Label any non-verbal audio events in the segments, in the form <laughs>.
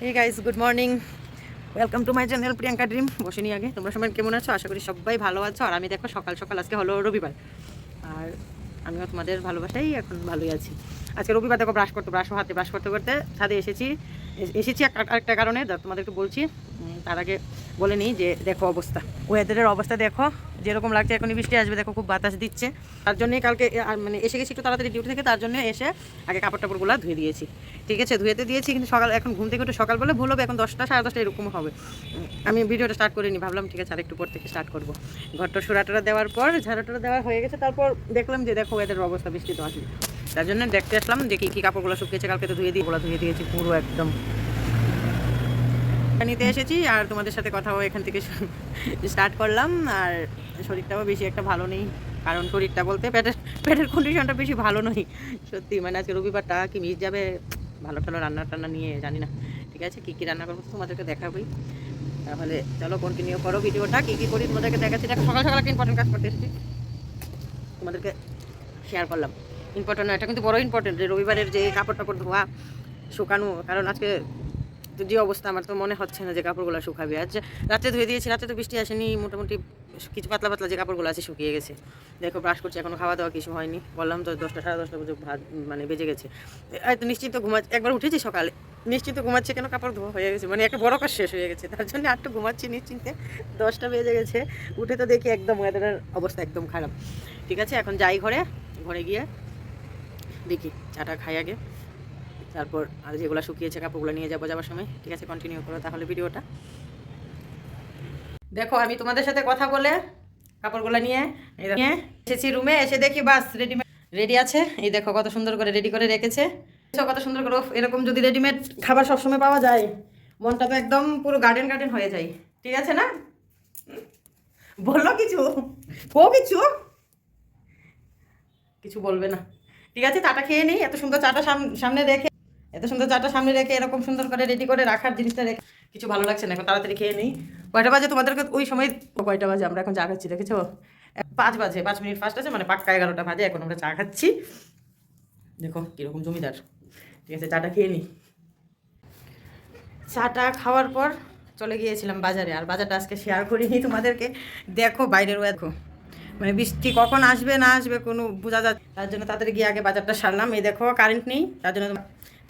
এই guys good morning welcome to my channel Priyanka dream বসে নিয়ে আগে। তোমরা সবাই কেমন আছো? আশা করি সবাই ভালো আছো। আর আমি দেখো, সকাল সকাল আজকে হলো রবিবার। আর আমিও তোমাদের ভালোবাসাই এখন ভালোই আছি। আজকে রবিবার দেখো ব্রাশ করতে ব্রাশ হাতে ব্রাশ করতে করতে ছাদে এসেছি। এসেছি এক- আরেকটা কারণে তোমাদেরকে বলছি। তার আগে বলে নিই যে, দেখো অবস্থা। ওয়েদারের অবস্থা দেখো। যেরকম লাগছে, এখনই বৃষ্টি আসবে, দেখো খুব বাতাস দিচ্ছে। তার জন্যই কালকে মানে এসে গেছি একটু তাড়াতাড়ি ডিউটি থেকে, তার জন্য এসে আগে কাপড় টাপড়গুলো ধুয়ে দিয়েছি। ঠিক আছে? ধুয়েতে দিয়েছি, কিন্তু সকাল, এখন ঘুম থেকে একটু সকাল বলে ভুল হবে, এখন দশটা, সাড়ে দশটা এরকম হবে। আমি ভিডিওটা স্টার্ট করিনি, ভাবলাম ঠিক আছে আর একটু পর থেকে স্টার্ট করব। ঘরটা সুরাটারা দেওয়ার পর, ঝাড়াটারা দেওয়া হয়ে গেছে, তারপর দেখলাম যে দেখো ওয়েদারের অবস্থা বৃষ্টি তো আসবে তার জন্য দেখতে আসলাম যে কী কী কাপড়গুলো শুকিয়েছে, কালকে তো ধুয়ে দিয়ে, ওগুলো ধুয়ে দিয়েছি পুরো একদম। নিতে এসেছি আর তোমাদের সাথে কথাও এখান থেকে স্টার্ট করলাম। আর শরীরটাও বেশি একটা ভালো নেই, কারণ শরীরটা বলতে পেটের পেটের কন্ডিশনটা বেশি ভালো নয়। সত্যি মানে আজকে রবিবারটা কি মিস যাবে? ভালো টালো রান্না টান্না নিয়ে জানি না। ঠিক আছে, কী কী রান্না করব তোমাদেরকে দেখাবই। তাহলে চলো কন্টিনিউ করো ভিডিওটা। কী কী করি তোমাদেরকে দেখাচ্ছি। দেখো, সকাল সকাল একটা ইম্পর্টেন্ট কাজ করতে এসেছি। তোমাদেরকে শেয়ার করলাম। ইম্পর্টেন্ট এটা কিন্তু বড় ইম্পর্টেন্ট যে রবিবারের যে কাপড় টাপড় ধোয়া, শুকানো, কারণ আজকে তো যে অবস্থা আমার তো মনে হচ্ছে না যে কাপড়গুলো শুকাবে। আজ রাতে ধুয়ে দিয়েছি রাতে তো বৃষ্টি আসেনি, মোটামুটি কিছু পাতলা পাতলা যে কাপড়গুলো আছে শুকিয়ে গেছে। দেখো ব্রাশ করছি, এখনও খাওয়া দাওয়া কিছু হয়নি। বললাম তো দশটা, সাড়ে দশটা পর্যন্ত ভাত মানে বেজে গেছে। তো নিশ্চিন্ত ঘুমাচ্ছি, একবার উঠেছি সকালে, নিশ্চিন্ত ঘুমাচ্ছে কেন কাপড় ধোয়া হয়ে গেছে? মানে একটা বড় কাজ শেষ হয়ে গেছে, তার জন্য একটু ঘুমাচ্ছি নিশ্চিন্তে। দশটা বেজে গেছে, উঠে তো দেখি একদম ওয়েদারের অবস্থা একদম খারাপ। ঠিক আছে, এখন যাই ঘরে ঘরে গিয়ে দেখি, চাটা খাই আগে। তারপর আর যেগুলো শুকিয়েছে কাপড়গুলো নিয়ে যাব যাওয়ার সময়। ঠিক আছে কন্টিনিউ করো তাহলে ভিডিওটা। দেখো আমি তোমাদের সাথে কথা বলে কাপড়গুলো নিয়ে দেখো, এসেছি রুমে এসে দেখি বাস রেডিমেড রেডি আছে? এই দেখো কত সুন্দর করে রেডি করে রেখেছে। কত সুন্দর করে এরকম যদি রেডিমেড খাবার সবসময় পাওয়া যায় মনটা তো একদম পুরো গার্ডেন গার্ডেন হয়ে যায়। ঠিক আছে না? বলল কিছু? ও কিছু? কিছু বলবে না। ঠিক আছে চাটা খেয়ে নিই এত সুন্দর চাটা সাম- সামনে রেখে এত সুন্দর চাটা সামনে রেখে এরকম সুন্দর করে রেডি করে রাখার জিনিসটা রেখে কিছু ভালো লাগছে না, এখন তাড়াতাড়ি খেয়ে নিই। কয়টা বাজে তোমাদেরকে? ওই সময় কয়টা বাজে? আমরা এখন চা খাচ্ছি, দেখেছ? পাঁচ বাজে, পাঁচ মিনিট ফার্স্ট আছে মানে পাক্কা এগারোটা বাজে, এখন আমরা চা খাচ্ছি। দেখো, কীরকম জমিদার। ঠিক আছে, চাটা খেয়ে নিই চাটা খাওয়ার পর চলে গিয়েছিলাম বাজারে, আর বাজারটা আজকে শেয়ার করিনি তোমাদেরকে। দেখো, বাইরের দেখো মানে বৃষ্টি কখন আসবে, না আসবে, কোনো বোঝা যাচ্ছে তার জন্য তাদের গিয়ে আগে বাজারটা সারলাম। এই দেখো কারেন্ট নেই, তার জন্য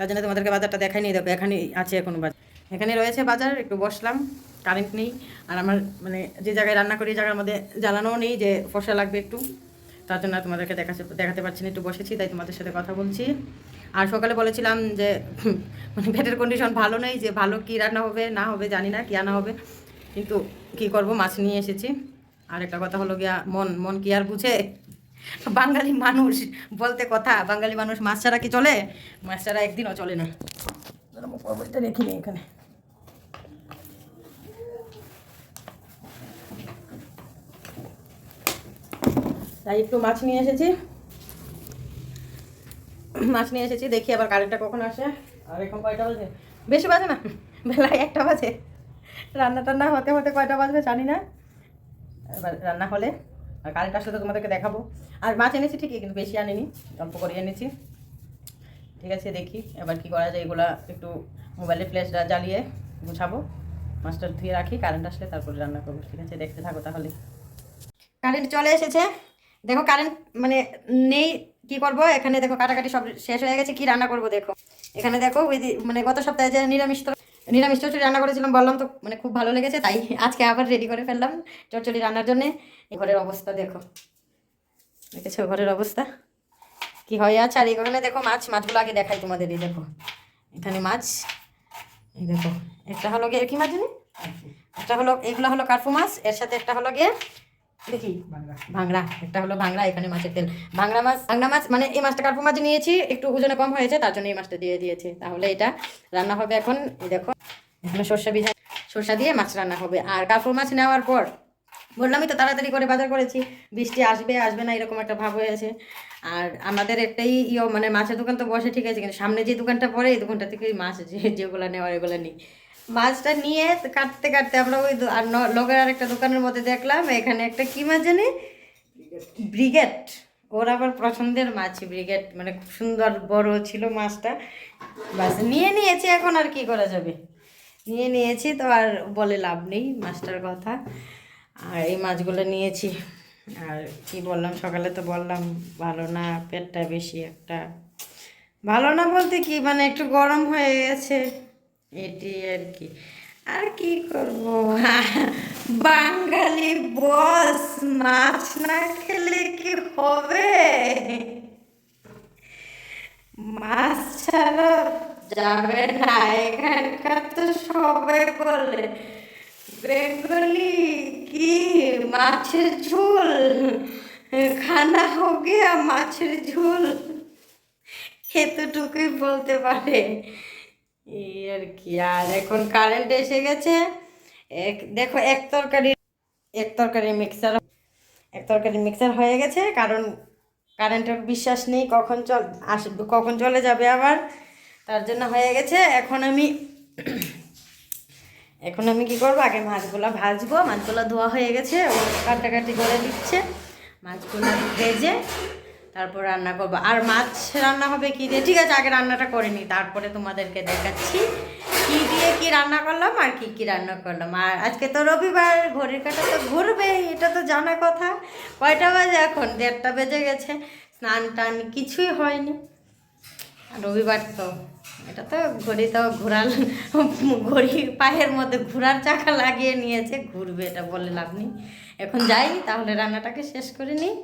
তার জন্য তোমাদেরকে বাজারটা দেখাই নেই দেখো, এখানে আছে এখনও বাজার। এখানে রয়েছে বাজার, একটু বসলাম কারেন্ট নেই, আর আমার মানে যে জায়গায় রান্না করি জায়গার মধ্যে জ্বালানোও নেই, যে ফসা লাগবে একটু। তার জন্য তোমাদেরকে দেখাতে দেখাতে পারছি না, একটু বসেছি, তাই তোমাদের সাথে কথা বলছি। আর সকালে বলেছিলাম যে মানে পেটের কন্ডিশন ভালো নেই, যে ভালো কী রান্না হবে, না হবে, জানি না, কী আনা হবে। কিন্তু কি করব, মাছ নিয়ে এসেছি। আর একটা কথা হলো গিয়া, মন মন কি আর বুঝে? বাঙালি মানুষ, বলতে কথা। বাঙালি মানুষ মাছ ছাড়া কি চলে? মাছ ছাড়া একদিনও চলে না। বইটা রেখি নি এখানে। তাই একটু মাছ নিয়ে এসেছি। মাছ নিয়ে এসেছি, দেখি আবার কারেন্টটা কখন আসে। আর এখন কয়টা বাজে? বেশি বাজে না, বেলায় একটা বাজে। রান্না টান্না হতে হতে কয়টা বাজবে জানি না। এবার রান্না হলে আর কারেন্ট আসলে তো তোমাদেরকে দেখাবো। আর মাছ এনেছি ঠিকই, কিন্তু বেশি আনিনি, অল্প করে এনেছি। ঠিক আছে, দেখি এবার কি করা যায়, এগুলা একটু মোবাইলে ফ্ল্যাশটা জ্বালিয়ে গুছাবো। মাছটা ধুয়ে রাখি কারেন্ট আসলে তারপরে রান্না করব। ঠিক আছে, দেখতে থাকো তাহলে। কারেন্ট চলে এসেছে। দেখো কারেন্ট মানে নেই, কি করব? এখানে দেখো কাটাকাটি সব শেষ হয়ে গেছে, কি রান্না করব দেখো। এখানে দেখো, ওই মানে গত সপ্তাহে যে নিরামিষ তর- নিরামিষ চচ্চড়ি রান্না করেছিলাম, বললাম তো মানে খুব ভালো লেগেছে, তাই আজকে আবার রেডি করে ফেললাম চচ্চড়ি রান্নার জন্য। ঘরের অবস্থা দেখো। দেখেছ ঘরের অবস্থা? কি হয় আছে আর এখানে দেখো মাছ, মাছগুলো আগে দেখাই তোমাদের, এই দেখো। এখানে মাছ, এই দেখো। একটা হলো গিয়ে কি মাছ জানি? একটা হলো, এগুলো হলো কার্পু মাছ, এর সাথে একটা হলো গিয়ে দেখি। ভাংড়া একটা হলো এখানে মাছের তেল। মাছ ভাংড়া মাছ মানে এই মাছটা কার্পু মাছ নিয়েছি একটু ওজনে কম হয়েছে তার জন্য এই মাছটা দিয়ে দিয়েছে। তাহলে এটা রান্না হবে এখন দেখো এখানে সর্ষে ভিজা সর্ষা দিয়ে মাছ রান্না হবে। আর মাছ নেওয়ার পর বললামই তো তাড়াতাড়ি করে বাজার করেছি। বৃষ্টি আসবে আসবে না এরকম একটা ভাব হয়েছে। আর আমাদের একটাই ইয়ে মানে মাছের দোকান তো বসে ঠিক আছে কিন্তু সামনে যে দোকানটা পড়ে এই দোকানটা থেকেই মাছ যেগুলো নেওয়ার এগুলো নেই। মাছটা নিয়ে কাটতে কাটতে আমরা ওই আর লগের আর একটা দোকানের মধ্যে দেখলাম, এখানে একটা কি মাছ জানি? ব্রিগেড। ওর আবার পছন্দের মাছ, ব্রিগেড। মানে খুব সুন্দর, বড় ছিল মাছটা। বাস, নিয়ে নিয়েছি, এখন আর কি করা যাবে? নিয়ে নিয়েছি, তো আর বলে লাভ নেই মাছটার কথা। আর এই মাছগুলো নিয়েছি। আর কি বললাম, সকালে তো বললাম, ভালো না, পেটটা বেশি একটা। ভালো না বলতে কি মানে একটু গরম হয়ে গেছে। এটি আর কি। আর কি করব? <laughs> বাঙালি বস, মাছ না খেলে কি হবে? মাছ ছাড়া যাবে না, এখানকার তো সবাই বলে, বেঙ্গলি কি মাছের ঝোল? খানা হো গিয়া মাছের ঝোল। এতটুকুই বলতে পারে। এই আর কি। আর এখন কারেন্ট এসে গেছে। এক, দেখো, এক তরকারি এক তরকারি মিক্সার এক তরকারি মিক্সার হয়ে গেছে, কারণ কারেন্টের বিশ্বাস নেই কখন চল আসবে কখন চলে যাবে আবার। তার জন্য হয়ে গেছে, এখন আমি এখন আমি কি করব? আগে মাছগুলো ভাজবো। মাছগুলো ধোয়া হয়ে গেছে, ও কাটাকাটি করে দিচ্ছে। মাছগুলো ভেজে তারপর রান্না করব। আর মাছ রান্না হবে কি দিয়ে? ঠিক আছে, আগে রান্নাটা করে নিই, তারপরে তোমাদেরকে দেখাচ্ছি কি দিয়ে কি রান্না করলাম আর কি কি রান্না করলাম। আর আজকে তো রবিবার, ঘড়ির কাটা তো ঘুরবে এটা তো জানা কথা। কয়টা বাজে এখন? দেড়টা বেজে গেছে, স্নান টান কিছুই হয়নি। রবিবার তো, এটা তো ঘড়ি তো ঘোরার ঘড়ি পায়ের মধ্যে ঘোরার চাকা লাগিয়ে নিয়েছে, ঘুরবে এটা বলে লাভ নেই। এখন যাই তাহলে রান্নাটাকে শেষ করে নিই।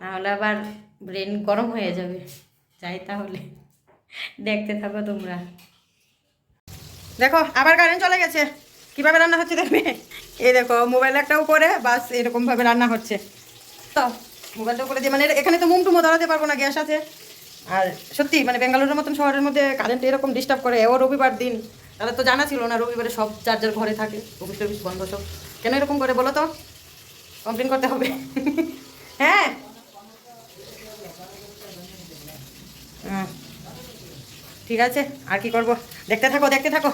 নাহলে আবার ব্রেন গরম হয়ে যাবে। যাই তাহলে। দেখতে থাকো তোমরা। দেখো, আবার কারেন্ট চলে গেছে। কীভাবে রান্না হচ্ছে দেখবে? এই দেখো মোবাইল একটা উপরে, বাস এরকমভাবে রান্না হচ্ছে। তো মোবাইলটা উপরে দিয়ে মানে এখানে তো মুম টুমো ধরাতে পারব না গ্যাস আছে। আর সত্যি মানে বেঙ্গালুরুর মতন শহরের মধ্যে কারেন্ট এরকম ডিস্টার্ব করে ও রবিবার দিন। তাহলে তো জানা ছিল না, রবিবারে সব যার ঘরে থাকে অফিস টফিস বন্ধ সব। কেন এরকম করে বলো তো? কমপ্লেন করতে হবে। <laughs> হ্যাঁ ঠিক আছে? আর কি করব? দেখতে থাকো দেখতে থাকো।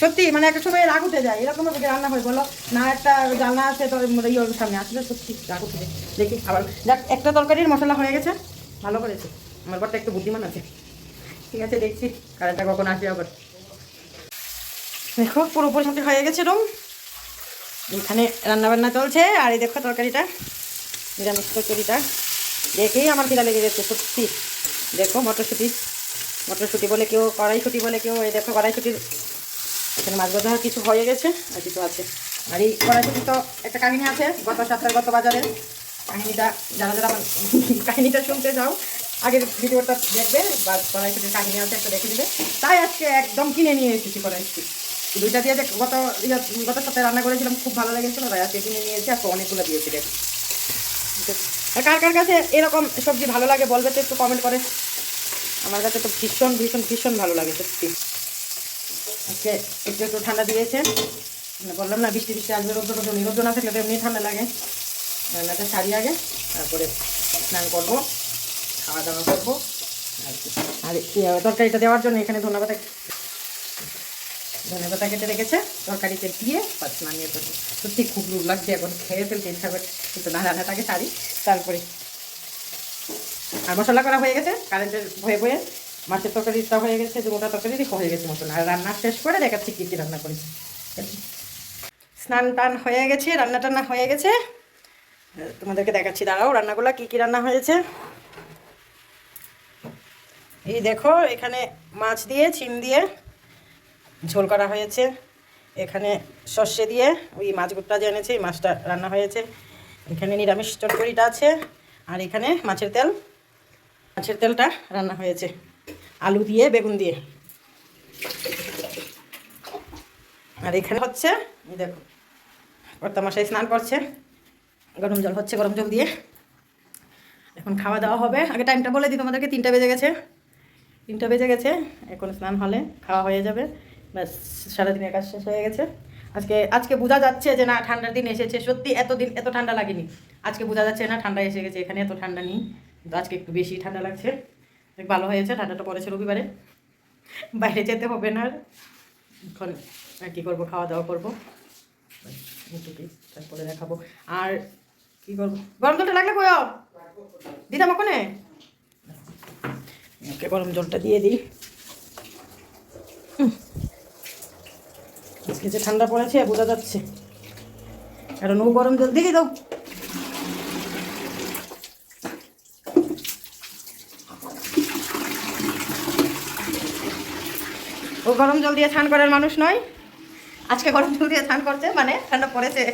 সত্যি মানে একটা সময় রাগ উঠে যায়, এরকম ভাবে রান্না হয়, বলো। না, একটা জানলা আছে, তোর ইয়ে সামনে, আসলে সত্যি রাগ উঠে যায়। দেখি, আবার যাক একটা তরকারির মশলা হয়ে গেছে। ভালো করেছে। আমার বরটা একটু বুদ্ধিমান আছে। ঠিক আছে, দেখছি, কারেন্টটা কখন আসবে আবার। দেখো পুরোপুরি মোটামুটি হয়ে গেছে রুম। এখানে রান্না বান্না চলছে, আর এই দেখো তরকারিটা, নিরামিষ তরকারিটা। দেখেই আমার খিদা লেগে গেছে, সত্যি। দেখো, মটরশুঁটি। মটরশুঁটি বলে কেউ কড়াইশুঁটি বলে কেউ এই দেখো কড়াইশুঁটির এখানে মাছ ভাজা কিছু হয়ে গেছে আর কিছু আছে। আর এই কড়াইশুঁটি তো একটা কাহিনী আছে গত সপ্তাহে গত বাজারে। কাহিনীটা যারা যারা <laughs> কাহিনীটা শুনতে যাও আগের ভিডিওটা দেখবে বা কড়াইশুঁটির কাহিনী আছে একটা দেখে দিবে তাই আজকে একদম কিনে নিয়ে এসেছি কড়াইশুঁটি। দুইটা দিয়ে গত ইয়ে, গত সপ্তাহে রান্না করেছিলাম খুব ভালো লেগেছিলো তাই আজকে কিনে নিয়েছি আজকে অনেকগুলো দিয়েছি আর কার কার কাছে এরকম সবজি ভালো লাগে বলবে তো একটু কমেন্ট করে। আমার কাছে তো ভীষণ ভীষণ ভীষণ ভালো লাগে সত্যি। আজকে একটু একটু ঠান্ডা দিয়েছে। মানে বললাম না, বৃষ্টি বৃষ্টি আসবে, রোদ্র রোদ্র রোদ্র না থাকলে তো এমনি ঠান্ডা লাগে। রান্নাটা সারি আগে, তারপরে স্নান করব খাওয়া দাওয়া করব। আর তরকারিটা দেওয়ার জন্য এখানে ধন্যবাদ ধন্যবাদ কেটে রেখেছে। তরকারিতে দিয়ে নামিয়ে করব সত্যি খুব রূপ লাগছে এখন। খেয়ে ফেলতে ইচ্ছা করছে কিন্তু না রান্নাটাকে সারি তারপরে আর মশলা করা হয়ে গেছে কারেন্টের ভয়ে ভয়ে মাছের তরকারিটা হয়ে গেছে মোটা তরকারি হয়ে গেছে মশলা। আর রান্না শেষ করে দেখাচ্ছি কী কী রান্না করেছি। স্নান টান হয়ে গেছে, রান্না টান্না হয়ে গেছে। তোমাদেরকে দেখাচ্ছি, দাঁড়াও, রান্নাগুলো কী কী রান্না হয়েছে। এই দেখো, এখানে মাছ দিয়ে চিন দিয়ে ঝোল করা হয়েছে। এখানে সর্ষে দিয়ে, ওই মাছগুটটা যে এনেছে, এই মাছটা রান্না হয়েছে। এখানে নিরামিষ চটকরিটা আছে, আর এখানে মাছের তেল মাছের তেলটা রান্না হয়েছে। আলু দিয়ে, বেগুন দিয়ে। আর এখানে হচ্ছে দেখো কর্তা মশাই স্নান করছে। গরম জল হচ্ছে গরম জল দিয়ে। এখন খাওয়া দাওয়া হবে। আগে টাইমটা বলে দিই তোমাদেরকে, তিনটা বেজে গেছে। তিনটা বেজে গেছে, এখন স্নান হলে খাওয়া হয়ে যাবে। ব্যাস, সারাদিনের কাজ শেষ হয়ে গেছে। আজকে আজকে বোঝা যাচ্ছে যে না, ঠান্ডার দিন এসেছে। সত্যি এতদিন এত ঠান্ডা লাগেনি। আজকে বোঝা যাচ্ছে না, ঠান্ডা এসে গেছে, এখানে এত ঠান্ডা নেই। কিন্তু আজকে একটু বেশি ঠান্ডা লাগছে। ভালো হয়েছে, ঠান্ডাটা পড়েছে রবিবারে। বাইরে যেতে হবে না। এখন কী করব, খাওয়া দাওয়া করব। তারপরে দেখাবো। আর কি করব? গরম জলটা লাগলে কয় দিতাম ওখানে ওকে গরম জলটা দিয়ে দিই। এই যে ঠান্ডা পড়েছে, বোঝা যাচ্ছে। কারণ ও গরম জল দিয়ে দাও গরম জল দিয়ে স্নান করার মানুষ নয়। আজকে গরম জল দিয়ে স্নান করছে মানে ঠান্ডা পড়েছে।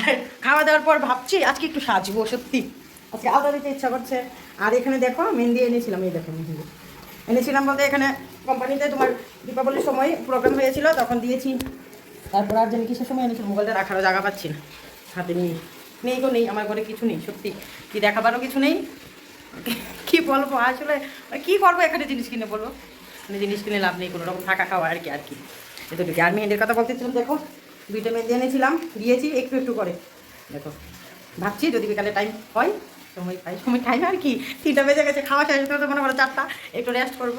আর খাওয়া দাওয়ার পর ভাবছি, আজকে একটু সাজবো সত্যি। আজকে আলাদা দিতে ইচ্ছা করছে। আর এখানে দেখো, মেহেন্দি এনেছিলাম, এই দেখো মেহেন্দি। এনেছিলাম বলতে এখানে কোম্পানিতে তোমার দীপাবলির সময় প্রোগ্রাম হয়েছিল, তখন দিয়েছি। তারপর আর জানি কিসের সময় এনেছিল মোবাইলটা রাখারও জায়গা পাচ্ছি না। হাতে নেই। নেই গো, নেই, আমার ঘরে কিছু নেই, সত্যি। কি দেখাবারও কিছু নেই। কি বলব, আসলে কি করব, এখানে জিনিস কিনে বলব? মানে জিনিস কিনে লাভ নেই, কোনো রকম থাকা খাওয়া আর কি আর কি। এতটুকু। আর মেহেন্দির কথা বলতেছিলাম, দেখো, দুইটা মেহেন্দি এনেছিলাম, দিয়েছি, একটু একটু করে। দেখো, ভাবছি যদি বিকালে টাইম হয়, সময় পাই, সময় টাইম আর কি, তিনটা বেজে গেছে, খাওয়া শেষ হতে মনে করো চারটা, একটু রেস্ট করব।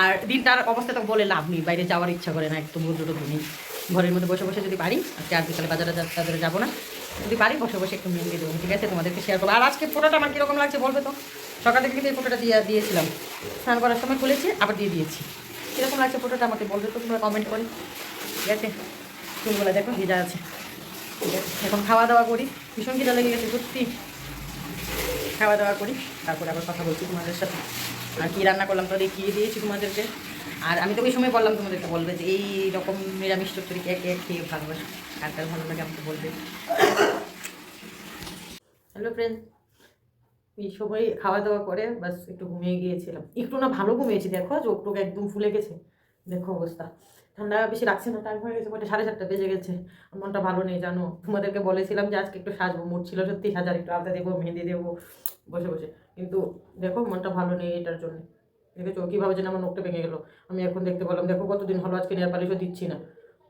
আর দিনটার অবস্থা তো বলে লাভ নেই, বাইরে যাওয়ার ইচ্ছা করে না একটু রোদ্র রোদ্র নেই। ঘরের মধ্যে বসে বসে যদি পারি, আজকে আর বিকালে বাজারে তাদের যাব না। যদি পারি বসে বসে একটু মেহেন্দি দেবো। ঠিক আছে, তোমাদেরকে শেয়ার করব। আর আজকে ফটোটা আমার কীরকম লাগছে বলবে তো? সকাল কিন্তু এই ফটোটা দিয়ে, দিয়েছিলাম। স্নান করার সময় খুলেছি, আবার দিয়ে দিয়েছি। কীরকম লাগছে ফটোটা আমাকে বলবে তো, তোমরা কমেন্ট করে। ঠিক আছে? চুলগুলো দেখো, ভিজা আছে। ঠিক আছে, এখন খাওয়া দাওয়া করি। ভীষণ খিদা লেগে গেছে, সত্যি। খাওয়া দাওয়া করি, তারপরে আবার কথা বলছি তোমাদের সাথে। আর কী রান্না করলাম তো দেখিয়ে দিয়েছি তোমাদেরকে। আর আমি তো ওই সময় বললাম তোমাদেরকে, বলবে যে এই রকম নিরামিষ চচ্চড়ি কে কে খেয়ে ভালোবাসে? কার কার ভালো লাগে আমাকে বলবে। হ্যালো ফ্রেন্ড সময় খাওয়া দাওয়া করে, বাস একটু ঘুমিয়ে গিয়েছিলাম। একটু না ভালো ঘুমিয়েছি, দেখো চোখ টোক একদম ফুলে গেছে। দেখো অবস্থা। ঠান্ডা বেশি লাগছে না টাইম হয়ে গেছে সাড়ে চারটা বেজে গেছে। মনটা ভালো নেই, জানো। তোমাদেরকে বলেছিলাম যে আজকে একটু সাজবো, মুড ছিল সত্যি সাজার, একটু আলতা দেবো, মেহেন্দি দেবো, বসে বসে। কিন্তু দেখো মনটা ভালো নেই এটার জন্য। দেখেছ? কীভাবে যেন আমার নোখটা ভেঙে গেলো। আমি এখন দেখতে পেলাম, দেখো কতদিন হলো আজকে নেয়ার পালিশও দিচ্ছি না।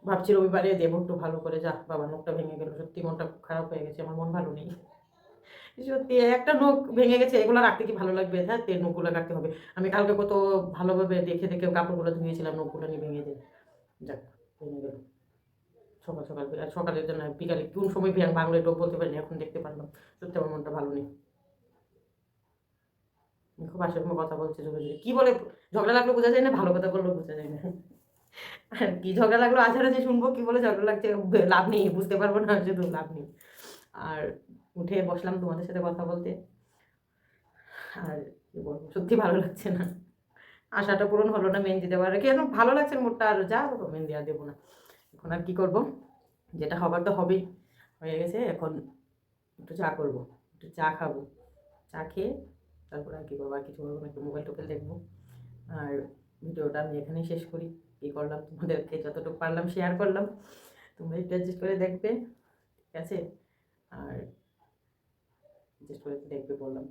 ভাবছি রবিবারে দেবো একটু ভালো করে, যা, বাবা, নোখটা ভেঙে গেলো। সত্যি মনটা খারাপ হয়ে গেছে, আমার মন ভালো নেই। সত্যি, একটা নখ ভেঙে গেছে, এগুলো রাখতে কি ভালো লাগবে? হ্যাঁ তে নখগুলো রাখতে হবে। আমি কালকে কত ভালোভাবে দেখে দেখে কাপড়গুলো ধুয়েছিলাম, নখগুলো নিয়ে ভেঙে যায় যাক, ভেঙে গেল। সকাল সকাল, সকালের জন্য বিকালে কোন সময় ভেঙে বাংলা টোপ বলতে পারিনি, এখন দেখতে পারলাম। সত্যি আমার মনটা ভালো নেই। খুব কোনো কথা বলছে জোরে কী বলে ঝগড়া লাগল বোঝা যায় না, ভালো কথা বললেও বোঝা যায় না। আর কি ঝগড়া লাগল আছাড় আছে শুনব, কি বলে ঝগড়া লাগছে লাভ নেই, বুঝতে পারব না, শুধু লাভ নেই। আর উঠে বসলাম তোমাদের সাথে কথা বলতে। আর কি বলব, সত্যি ভালো লাগছে না। আশাটা পূরণ হলো না মেহেন্দি দেওয়ার। কেন? ভালো লাগছে মোটটা, আর যা করব মেহেন্দি আর দেবো না। এখন আর কি করব? যেটা হবার তো হবেই। হয়ে গেছে, এখন একটু চা করব, একটু চা খাব। চা খেয়ে তারপর আর কি করব? আর কিছু করব না, একটু মোবাইল টোকেল দেখব। আর ভিডিওটা আমি এখানেই শেষ করি। কী করলাম? তোমাদেরকে যতটুকু পারলাম শেয়ার করলাম। তোমরা একটু অ্যাডজাস্ট করে দেখবে। ঠিক আছে? আর অ্যাডজাস্ট করে দেখবে বললাম।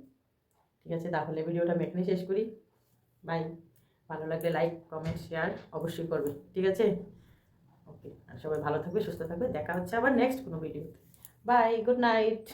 ঠিক আছে? তাহলে ভিডিওটা আমি এখানেই শেষ করি। বাই ভালো লাগলে লাইক কমেন্ট শেয়ার অবশ্যই করবে। ঠিক আছে? ওকে আর সবাই ভালো থাকবে, সুস্থ থাকবে। দেখা হচ্ছে আবার নেক্সট কোনো ভিডিওতে বাই গুড নাইট